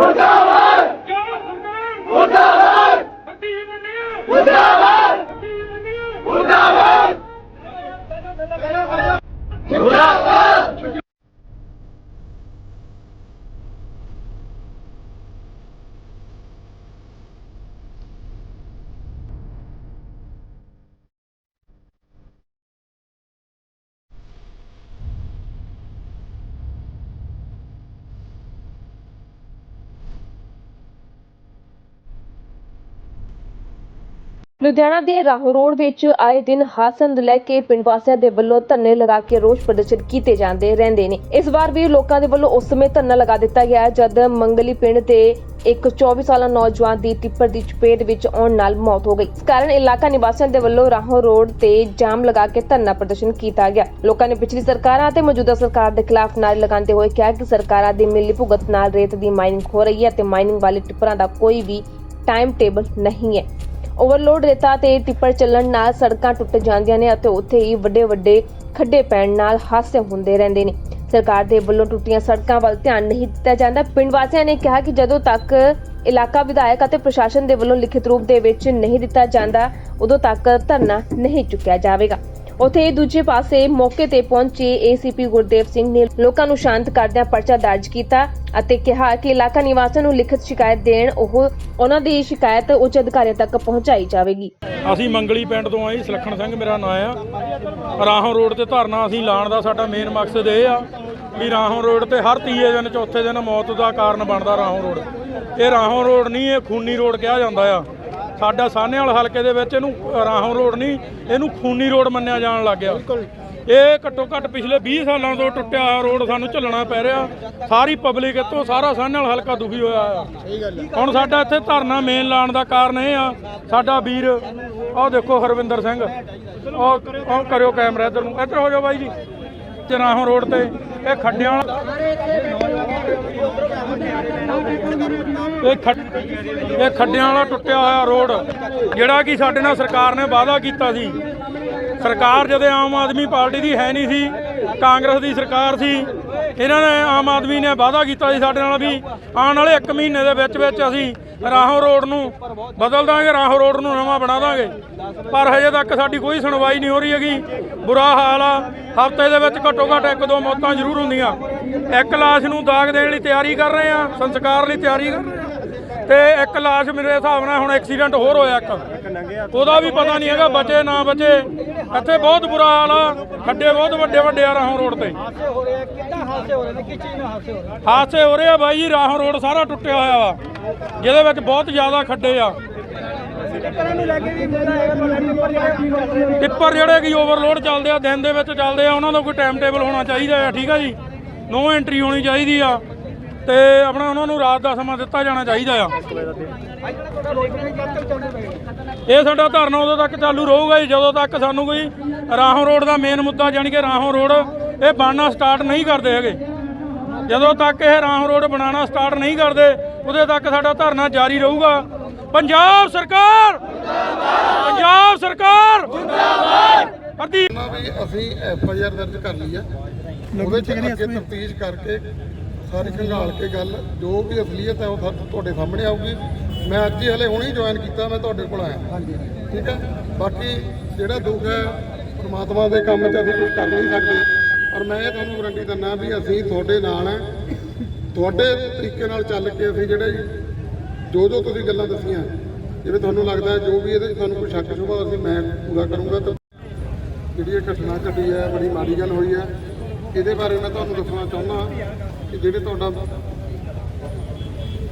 Muda! Ludhiana ਦੇ ਰਾਹੋਂ road ਵਿੱਚ ਆਏ ਦਿਨ ਹਾਦਸੇ ਨੂੰ ਲੈ ਕੇ ਪਿੰਡ ਵਾਸੀਆਂ ਦੇ ਵੱਲੋਂ ਧਰਨੇ ਲਗਾ ਕੇ ਰੋਸ ਪ੍ਰਦਰਸ਼ਨ ਕੀਤੇ ਜਾਂਦੇ ਰਹਿੰਦੇ ਨੇ। ਇਸ ਵਾਰ ਵੀ ਲੋਕਾਂ ਦੇ ਵੱਲੋਂ ਉਸ ਸਮੇਂ ਧਰਨਾ ਲਗਾ ਦਿੱਤਾ ਗਿਆ, ਜਦ ਮੰਗਲੀ ਪਿੰਡ ਦੇ ਇੱਕ 24 ਸਾਲਾ ਨੌਜਵਾਨ ਦੀ ਟਿੱਪਰ ਦੀ ਚਪੇਟ ਵਿੱਚ ਆਉਣ ਨਾਲ ਮੌਤ ਹੋ ਗਈ। ਇਸ ਕਾਰਨ ਇਲਾਕਾ ਨਿਵਾਸੀਆਂ ਦੇ ਵੱਲੋਂ ਰਾਹੋਂ ਰੋਡ ਤੇ ਜਾਮ ਲਗਾ ਕੇ ਧਰਨਾ ਪ੍ਰਦਰਸ਼ਨ ਕੀਤਾ ਗਿਆ। ਲੋਕਾਂ ਨੇ ਪਿਛਲੀ ਸਰਕਾਰਾਂ ਅਤੇ ਮੌਜੂਦਾ ਸਰਕਾਰ ਦੇ ਖਿਲਾਫ ਨਾਅਰੇ ਲਗਾਉਂਦੇ ਹੋਏ ਕਿਹਾ ਕਿ ਸਰਕਾਰਾਂ ਦੀ ਮਿਲੀ ਭੁਗਤ ਨਾਲ ਰੇਤ ਦੀ ਮਾਈਨਿੰਗ ਹੋ ਰਹੀ ਹੈ ਤੇ ਮਾਈਨਿੰਗ ਵਾਲੇ ਟਿੱਪਰਾਂ ਦਾ ਕੋਈ ਵੀ ਟਾਈਮ ਟੇਬਲ ਨਹੀਂ ਹੈ। ਓਵਰਲੋਡ ਰੇਤਾ ਤੇ ਟਿੱਪਰ ਚੱਲਣ ਨਾਲ ਸੜਕਾਂ ਟੁੱਟ ਜਾਂਦੀਆਂ ਨੇ ਅਤੇ ਉੱਥੇ ਹੀ ਵੱਡੇ ਵੱਡੇ ਖੱਡੇ ਪੈਣ ਨਾਲ ਹਾਦਸੇ ਹੁੰਦੇ ਰਹਿੰਦੇ ਨੇ। ਸਰਕਾਰ ਦੇ ਵੱਲੋਂ ਟੁੱਟੀਆਂ ਸੜਕਾਂ ਵੱਲ ਧਿਆਨ ਨਹੀਂ ਦਿੱਤਾ ਜਾਂਦਾ। ਪਿੰਡ ਵਾਸੀਆਂ ਨੇ ਕਿਹਾ ਕਿ ਜਦੋਂ ਤੱਕ ਇਲਾਕਾ ਵਿਧਾਇਕ ਅਤੇ ਪ੍ਰਸ਼ਾਸਨ ਦੇ ਵੱਲੋਂ ਲਿਖਿਤ ਰੂਪ ਦੇ ਵਿੱਚ ਨਹੀਂ ਦਿੱਤਾ ਜਾਂਦਾ, ਉਦੋਂ ਤੱਕ ਧਰਨਾ ਨਹੀਂ ਚੁੱਕਿਆ ਜਾਵੇਗਾ। ਉਥੇ ਦੂਜੇ ਪਾਸੇ ਮੌਕੇ ਤੇ ਪਹੁੰਚੇ ਏਸੀਪੀ ਗੁਰਦੇਵ ਸਿੰਘ ਨੇ ਲੋਕਾਂ ਨੂੰ ਸ਼ਾਂਤ ਕਰਦਿਆਂ ਪਰਚਾ ਦਰਜ ਕੀਤਾ ਅਤੇ ਕਿਹਾ ਕਿ ਇਲਾਕਾ ਨਿਵਾਸੀਆਂ ਨੂੰ ਲਿਖਤ ਸ਼ਿਕਾਇਤ ਦੇਣ ਉਹ ਉਹਨਾਂ ਦੀ ਸ਼ਿਕਾਇਤ ਉੱਚ ਅਧਿਕਾਰੀਆਂ ਤੱਕ ਪਹੁੰਚਾਈ ਜਾਵੇਗੀ। ਅਸੀਂ ਮੰਗਲੀ ਪਿੰਡ ਤੋਂ ਆਏ ਸਲਖਣ ਸਿੰਘ ਮੇਰਾ ਨਾਂ ਆ। ਰਾਹੋਂ ਰੋਡ ਤੇ ਧਰਨਾ ਅਸੀਂ ਲਾਉਣ ਦਾ ਸਾਡਾ ਮੇਨ ਮਕਸਦ ਇਹ ਆ ਵੀ ਰਾਹੋਂ ਰੋਡ ਤੇ ਹਰ ਤੀਏ ਦਿਨ, ਚੌਥੇ ਦਿਨ ਮੌਤ ਦਾ ਕਾਰਨ ਬਣਦਾ ਰਾਹੋਂ ਰੋਡ। ਇਹ ਰਾਹੋਂ ਰੋਡ ਨਹੀਂ, ਇਹ ਖੂਨੀ ਰੋਡ ਕਿਹਾ ਜਾਂਦਾ ਆ। ਸਾਡਾ ਸਾਹਨੇਵਾਲ ਹਲਕੇ ਦੇ ਵਿੱਚ ਇਹਨੂੰ ਰਾਹੋਂ ਰੋਡ ਨਹੀਂ ਇਹਨੂੰ ਖੂਨੀ ਰੋਡ ਮੰਨਿਆ ਜਾਣ ਲੱਗ ਗਿਆ। ਇਹ ਘੱਟੋ ਘੱਟ ਪਿਛਲੇ 20 ਸਾਲਾਂ ਤੋਂ ਟੁੱਟਿਆ ਰੋਡ ਸਾਨੂੰ ਝੱਲਣਾ ਪੈ ਰਿਹਾ। ਸਾਰੀ ਪਬਲਿਕ ਇੱਥੋਂ ਸਾਰਾ ਸਾਹਨੇਵਾਲ ਹਲਕਾ ਦੁਖੀ ਹੋਇਆ ਆ। ਹੁਣ ਸਾਡਾ ਇੱਥੇ ਧਰਨਾ ਮੇਨ ਲਾਉਣ ਦਾ ਕਾਰਨ ਇਹ ਆ ਸਾਡਾ ਵੀਰ ਆਹ ਦੇਖੋ ਹਰਵਿੰਦਰ ਸਿੰਘ। ਉਹ ਕਰਿਓ ਕੈਮਰਾ ਇੱਧਰ ਨੂੰ। ਇੱਧਰ ਹੋ ਜਾਓ ਬਾਈ ਜੀ। ਚਰਾਹੋਂ ਰੋਡ ਤੇ ਇਹ ਖੱਡਿਆਂ ਇਹ ਖੱਡ- ਇਹ ਖੱਡਿਆਂ ਵਾਲਾ ਟੁੱਟਿਆ ਹੋਇਆ ਰੋਡ, ਜਿਹੜਾ ਕਿ ਸਾਡੇ ਨਾਲ ਸਰਕਾਰ ਨੇ ਵਾਅਦਾ ਕੀਤਾ ਸੀ। ਸਰਕਾਰ ਜਦੋਂ ਆਮ ਆਦਮੀ ਪਾਰਟੀ ਦੀ ਹੈ ਨਹੀਂ ਸੀ, ਕਾਂਗਰਸ ਦੀ ਸਰਕਾਰ ਸੀ ਇਹਨਾਂ ਨੇ ਆਮ ਆਦਮੀ ਨੇ ਵਾਅਦਾ ਕੀਤਾ ਸੀ ਸਾਡੇ ਨਾਲ ਵੀ ਆਉਣ ਵਾਲੇ 1 ਮਹੀਨੇ ਦੇ ਵਿੱਚ ਵਿੱਚ ਅਸੀਂ ਰਾਹੋਂ ਰੋਡ ਨੂੰ ਬਦਲ ਦਾਂਗੇ, ਰਾਹੋਂ ਰੋਡ ਨੂੰ ਨਵਾਂ ਬਣਾ ਦਾਂਗੇ। ਪਰ ਹਜੇ ਤੱਕ ਸਾਡੀ ਕੋਈ ਸੁਣਵਾਈ ਨਹੀਂ ਹੋ ਰਹੀ ਹੈਗੀ। ਬੁਰਾ ਹਾਲ ਆ। ਹਫ਼ਤੇ ਦੇ ਵਿੱਚ ਘੱਟੋ ਘੱਟ ਇੱਕ ਦੋ ਮੌਤਾਂ ਜ਼ਰੂਰ ਹੁੰਦੀਆਂ। ਇੱਕ ਲਾਸ਼ ਨੂੰ ਦਾਗ ਦੇਣ ਲਈ ਤਿਆਰੀ ਕਰ ਰਹੇ ਆ, ਸੰਸਕਾਰ ਲਈ ਤਿਆਰੀ ਕਰ ਰਹੇ ਆ। ਤੇ ਇੱਕ ਲਾਸ਼ ਮੇਰੇ ਹਿਸਾਬ ਨਾਲ ਹੁਣ ਐਕਸੀਡੈਂਟ ਹੋਰ ਹੋਇਆ ਇੱਕ। ਉਹਦਾ ਵੀ ਪਤਾ ਨਹੀਂ ਹੈਗਾ ਬਚੇ ਨਾ ਬਚੇ। ਇੱਥੇ ਬਹੁਤ ਬੁਰਾ ਹਾਲ ਆ। ਖੱਡੇ ਬਹੁਤ ਵੱਡੇ ਵੱਡੇ ਆ ਰਾਹੋਂ ਰੋਡ ਤੇ। ਹਾਦਸੇ ਹੋ ਰਹੇ ਆ। ਬਾਈ ਜੀ ਰਾਹੋਂ ਰੋਡ ਸਾਰਾ ਟੁੱਟਿਆ ਹੋਇਆ ਵਾ। ਜਿਹਦੇ ਵਿੱਚ ਬਹੁਤ ਜ਼ਿਆਦਾ ਖੱਡੇ ਆ। ਟਿੱਪਰ ਜਿਹੜੇ ਕਿ ਓਵਰਲੋਡ ਚੱਲਦੇ ਆ ਦਿਨ ਦੇ ਵਿੱਚ ਚੱਲਦੇ ਆ ਉਹਨਾਂ ਦਾ ਕੋਈ ਟਾਈਮ ਟੇਬਲ ਹੋਣਾ ਚਾਹੀਦਾ ਆ ਠੀਕ ਆ ਜੀ? ਨੋ ਐਂਟਰੀ ਹੋਣੀ ਚਾਹੀਦੀ ਆ। ਤੇ ਆਪਣਾ ਉਹਨਾਂ ਨੂੰ ਰਾਤ ਦਾ ਸਮਾਂ ਦਿੱਤਾ ਜਾਣਾ ਚਾਹੀਦਾ ਆ। ਇਹ ਸਾਡਾ ਧਰਨਾ ਉਦੋਂ ਤੱਕ ਚਾਲੂ ਰਹੂਗਾ ਜੀ ਜਦੋਂ ਤੱਕ ਸਾਨੂੰ ਕੋਈ ਰਾਹੋਂ ਰੋਡ ਦਾ ਮੇਨ ਮੁੱਦਾ ਜਾਣੀ ਕਿ ਰਾਹੋਂ ਰੋਡ ਇਹ ਬਣਨਾ ਸਟਾਰਟ ਨਹੀਂ ਕਰਦੇ ਹੈਗੇ। ਜਦੋਂ ਤੱਕ ਇਹ ਰਾਹੋਂ ਰੋਡ ਬਣਾਉਣਾ ਸਟਾਰਟ ਨਹੀਂ ਕਰਦੇ ਉਦੋਂ ਤੱਕ ਸਾਡਾ ਧਰਨਾ ਜਾਰੀ ਰਹੂਗਾ। ਪੰਜਾਬ ਸਰਕਾਰ! ਪੰਜਾਬ ਸਰਕਾਰ! ਜਿੰਦਾਬਾਦ! ਅਸੀਂ ਐਫ ਆਈ ਆਰ ਦਰਜ ਕਰ ਲਈ ਆ। ਉਹਦੇ ਚ ਅੱਗੇ ਤਫਤੀਸ਼ ਕਰਕੇ ਸਾਰੀ ਖੰਗਾਲ ਕੇ ਗੱਲ ਜੋ ਵੀ ਅਸਲੀਅਤ ਹੈ ਉਹ ਸਾ- ਤੁਹਾਡੇ ਸਾਹਮਣੇ ਆਊਗੀ। ਮੈਂ ਅੱਜ ਹੀ ਹਲੇ ਹੁਣੇ ਜੁਆਇਨ ਕੀਤਾ ਮੈਂ ਤੁਹਾਡੇ ਕੋਲ ਆਇਆ। ਠੀਕ ਹੈ? ਬਾਕੀ ਜਿਹੜਾ ਦੁੱਖ ਹੈ ਪ੍ਰਮਾਤਮਾ ਦੇ ਕੰਮ 'ਚ ਅਸੀਂ ਕੁਝ ਕਰ ਨਹੀਂ ਸਕਦੇ। ਪਰ ਮੈਂ ਇਹ ਤੁਹਾਨੂੰ ਗਰੰਟੀ ਦਿੰਦਾ ਵੀ ਅਸੀਂ ਤੁਹਾਡੇ ਨਾਲ ਹੈ। ਤੁਹਾਡੇ ਤਰੀਕੇ ਨਾਲ ਚੱਲ ਕੇ ਅਸੀਂ ਜਿਹੜੇ ਜੋ ਜੋ ਤੁਸੀਂ ਗੱਲਾਂ ਦੱਸੀਆਂ ਜਿਵੇਂ ਤੁਹਾਨੂੰ ਲੱਗਦਾ ਜੋ ਵੀ ਇਹਦੇ ਤੁਹਾਨੂੰ ਕੋਈ ਸ਼ੱਕ ਸ਼ੁਬਾ ਅਸੀਂ ਮੈਂ ਪੂਰਾ ਕਰੂੰਗਾ। ਤਾਂ ਜਿਹੜੀ ਇਹ ਘਟਨਾ ਘਟੀ ਹੈ ਬੜੀ ਮਾੜੀ ਗੱਲ ਹੋਈ ਹੈ ਇਹਦੇ ਬਾਰੇ ਮੈਂ ਤੁਹਾਨੂੰ ਦੱਸਣਾ ਚਾਹੁੰਦਾ। ਕਿ ਜਿਹੜੇ ਤੁਹਾਡਾ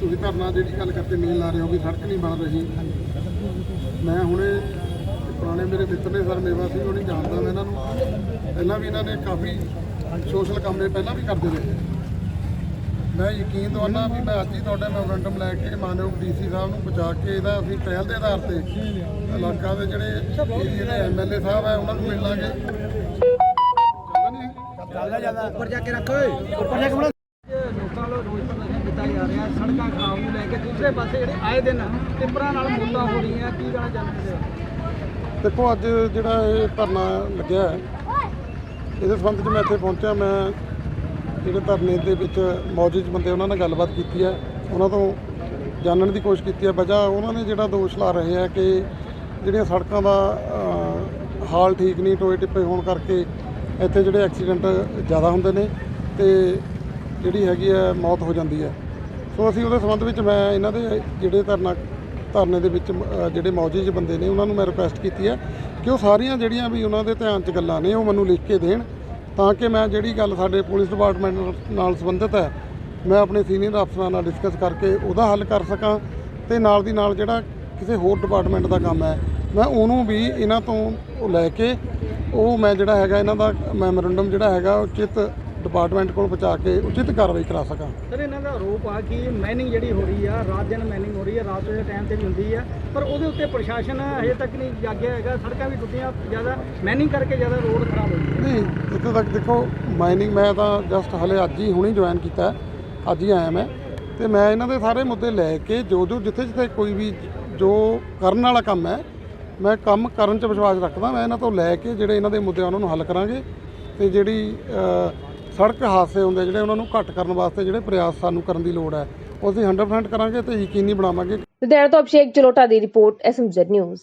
ਤੁਸੀਂ ਧਰਨਾ ਜਿਹੜੀ ਗੱਲ ਕਰਕੇ ਮੇਨ ਲਾ ਰਹੇ ਹੋ ਵੀ ਸੜਕ ਨਹੀਂ ਬਣ ਰਹੀ। ਮੈਂ ਹੁਣੇ ਪੁਰਾਣੇ ਮੇਰੇ ਮਿੱਤਰ ਨੇ ਸਰ ਮੇਵਾ ਸਿੰਘ ਉਹ ਨਹੀਂ ਜਾਣਦਾ ਮੈਂ ਇਹਨਾਂ ਨੂੰ। ਪਹਿਲਾਂ ਵੀ ਇਹਨਾਂ ਨੇ ਕਾਫੀ ਸੋਸ਼ਲ ਕੰਮ ਇਹ ਪਹਿਲਾਂ ਵੀ ਕਰਦੇ ਰਹੇ। ਮੈਂ ਯਕੀਨ ਦਵਾਨਾ ਵੀ ਮੈਂ ਅੱਜ ਹੀ ਤੁਹਾਡਾ ਮੈਮੋਰੈਂਡਮ ਲੈ ਕੇ ਮਾਨਯੋਗ ਡੀਸੀ ਸਾਹਿਬ ਨੂੰ ਪਹੁੰਚਾ ਕੇ ਇਹਦਾ ਅਸੀਂ ਪਹਿਲ ਦੇ ਆਧਾਰ ਤੇ ਇਲਾਕਾ ਦੇ ਜਿਹੜੇ ਏਰੀਏ ਦੇ ਐਮਐਲਏ ਸਾਹਿਬ ਹੈ, ਉਹਨਾਂ ਨੂੰ ਮਿਲ ਲਾਂਗੇ। ਚੱਲਦਾ ਨਹੀਂ ਲੋਕਾਂ ਵੱਲੋਂ ਰੋਜ਼ ਪ੍ਰਦਰਸ਼ਨ ਕੀਤਾ ਜਾ ਰਿਹਾ ਹੈ ਸੜਕਾਂ ਖਰਾਬ ਨੂੰ ਲੈ ਕੇ ਦੂਸਰੇ ਪਾਸੇ ਜਿਹੜੇ ਆਏ ਦਿਨ ਟਿੱਪਰਾਂ ਨਾਲ ਮੌਤਾਂ ਹੋ ਰਹੀਆਂ, ਕੀ ਕਹਿਣਾ ਚਾਹੁੰਦੇ ਹੋ? ਦੇਖੋ, ਅੱਜ ਜਿਹੜਾ ਇਹ ਧਰਨਾ ਲੱਗਿਆ ਹੈ, ਇਹਦੇ ਸੰਬੰਧ 'ਚ ਮੈਂ ਇੱਥੇ ਪਹੁੰਚਿਆ। ਮੈਂ ਜਿਹੜੇ ਧਰਨੇ ਦੇ ਵਿੱਚ ਮੌਜੂਦ ਬੰਦੇ, ਉਹਨਾਂ ਨਾਲ ਗੱਲਬਾਤ ਕੀਤੀ ਹੈ। ਉਹਨਾਂ ਤੋਂ ਜਾਣਨ ਦੀ ਕੋਸ਼ਿਸ਼ ਕੀਤੀ ਹੈ। ਵਜ੍ਹਾ ਉਹਨਾਂ ਨੇ ਜਿਹੜਾ ਦੋਸ਼ ਲਾ ਰਹੇ ਆ ਕਿ ਜਿਹੜੀਆਂ ਸੜਕਾਂ ਦਾ ਹਾਲ ਠੀਕ ਨਹੀਂ, ਟੋਏ ਟਿੱਪੇ ਹੋਣ ਕਰਕੇ ਇੱਥੇ ਜਿਹੜੇ ਐਕਸੀਡੈਂਟ ਜ਼ਿਆਦਾ ਹੁੰਦੇ ਨੇ ਤੇ ਜਿਹੜੀ ਹੈਗੀ ਹੈ, ਮੌਤ ਹੋ ਜਾਂਦੀ ਹੈ। ਸੋ ਅਸੀਂ ਉਹਦੇ ਸੰਬੰਧ ਵਿੱਚ ਮੈਂ ਇਹਨਾਂ ਦੇ ਜਿਹੜੇ ਧਰਨਾ ਧਰਨੇ ਦੇ ਵਿੱਚ ਜਿਹੜੇ ਮੌਜੂਦ ਬੰਦੇ ਨੇ, ਉਹਨਾਂ ਨੂੰ ਮੈਂ ਰਿਕੁਐਸਟ ਕੀਤੀ ਹੈ ਕਿ ਉਹ ਸਾਰੀਆਂ ਜਿਹੜੀਆਂ ਵੀ ਉਹਨਾਂ ਦੇ ਧਿਆਨ 'ਚ ਗੱਲਾਂ ਨੇ, ਉਹ ਮੈਨੂੰ ਲਿਖ ਕੇ ਦੇਣ ਤਾਂ ਕਿ ਮੈਂ ਜਿਹੜੀ ਗੱਲ ਸਾਡੇ ਪੁਲਿਸ ਡਿਪਾਰਟਮੈਂਟ ਨਾਲ- ਸੰਬੰਧਿਤ ਹੈ, ਮੈਂ ਆਪਣੇ ਸੀਨੀਅਰ ਅਫਸਰਾਂ ਨਾਲ ਡਿਸਕਸ ਕਰਕੇ ਉਹਦਾ ਹੱਲ ਕਰ ਸਕਾਂ ਤੇ ਨਾਲ ਦੀ ਨਾਲ ਜਿਹੜਾ ਕਿਸੇ ਹੋਰ ਡਿਪਾਰਟਮੈਂਟ ਦਾ ਕੰਮ ਹੈ, ਮੈਂ ਉਹਨੂੰ ਵੀ ਇਹਨਾਂ ਤੋਂ ਲੈ ਕੇ ਉਹ ਮੈਂ ਜਿਹੜਾ ਹੈਗਾ, ਇਹਨਾਂ ਦਾ ਮੈਮੋਰੰਡਮ ਜਿਹੜਾ ਹੈਗਾ, ਉਹ ਉਚਿਤ ਡਿਪਾਰਟਮੈਂਟ ਕੋਲ ਪਹੁੰਚਾ ਕੇ ਉਚਿਤ ਕਾਰਵਾਈ ਕਰਾ ਸਕਾਂ। ਸਰ ਇਹਨਾਂ ਦਾ ਆਰੋਪ ਆ ਕਿ ਮਾਈਨਿੰਗ ਜਿਹੜੀ ਹੋ ਰਹੀ ਆ ਰਾਤ ਦਿਨ ਮਾਈਨਿੰਗ ਹੋ ਰਹੀ ਆ ਰਾਤ ਦੇ ਟਾਈਮ ਤੇ ਵੀ ਹੁੰਦੀ ਆ। ਪਰ ਉਹਦੇ ਉੱਤੇ ਪ੍ਰਸ਼ਾਸਨ ਹਜੇ ਤੱਕ ਨਹੀਂ ਜਾਗਿਆ ਹੈਗਾ। ਸੜਕਾਂ ਵੀ ਟੁੱਟੀਆਂ ਜ਼ਿਆਦਾ ਮਾਈਨਿੰਗ ਕਰਕੇ ਜ਼ਿਆਦਾ ਰੋਡ ਖਰਾਬ ਹੋ ਗਏ। ਨਹੀਂ ਜਿੱਥੇ ਤੱਕ ਦੇਖੋ ਮਾਈਨਿੰਗ ਮੈਂ ਤਾਂ ਜਸਟ ਹਲੇ ਅੱਜ ਹੀ ਹੁਣੀ ਜੁਆਇਨ ਕੀਤਾ ਅੱਜ ਹੀ ਆਇਆ ਮੈਂ। ਤੇ ਮੈਂ ਇਹਨਾਂ ਦੇ ਸਾਰੇ ਮੁੱਦੇ ਲੈ ਕੇ ਜੋ ਜੋ ਜਿੱਥੇ ਜਿੱਥੇ ਕੋਈ ਵੀ ਜੋ ਕਰਨ ਵਾਲਾ ਕੰਮ ਹੈ ਮੈਂ ਕੰਮ ਕਰਨ 'ਚ ਵਿਸ਼ਵਾਸ ਰੱਖਦਾ। ਮੈਂ ਇਹਨਾਂ ਤੋਂ ਲੈ ਕੇ ਜਿਹੜੇ ਇਹਨਾਂ ਦੇ ਮੁੱਦੇ ਆ ਉਹਨਾਂ ਨੂੰ ਹੱਲ ਕਰਾਂਗੇ। ਤੇ ਜਿਹੜੀ ਸੜਕ ਹਾਦਸੇ ਹੁੰਦੇ ਜਿਹੜੇ ਉਹਨਾਂ ਨੂੰ ਘੱਟ ਕਰਨ ਵਾਸਤੇ ਜਿਹੜੇ ਪ੍ਰਯਾਸ ਸਾਨੂੰ ਕਰਨ ਦੀ ਲੋੜ ਹੈ, ਉਹ ਅਸੀਂ 100% ਕਰਾਂਗੇ ਤੇ ਯਕੀਨੀ ਬਣਾਵਾਂਗੇ। ਲੁਧਿਆਣਾ ਤੋਂ ਅਭਿਸ਼ੇਕ ਚਲੋਟਾ ਦੀ ਰਿਪੋਰਟ ਐਸਐਮਜ਼ੈਡ ਨਿਊਜ਼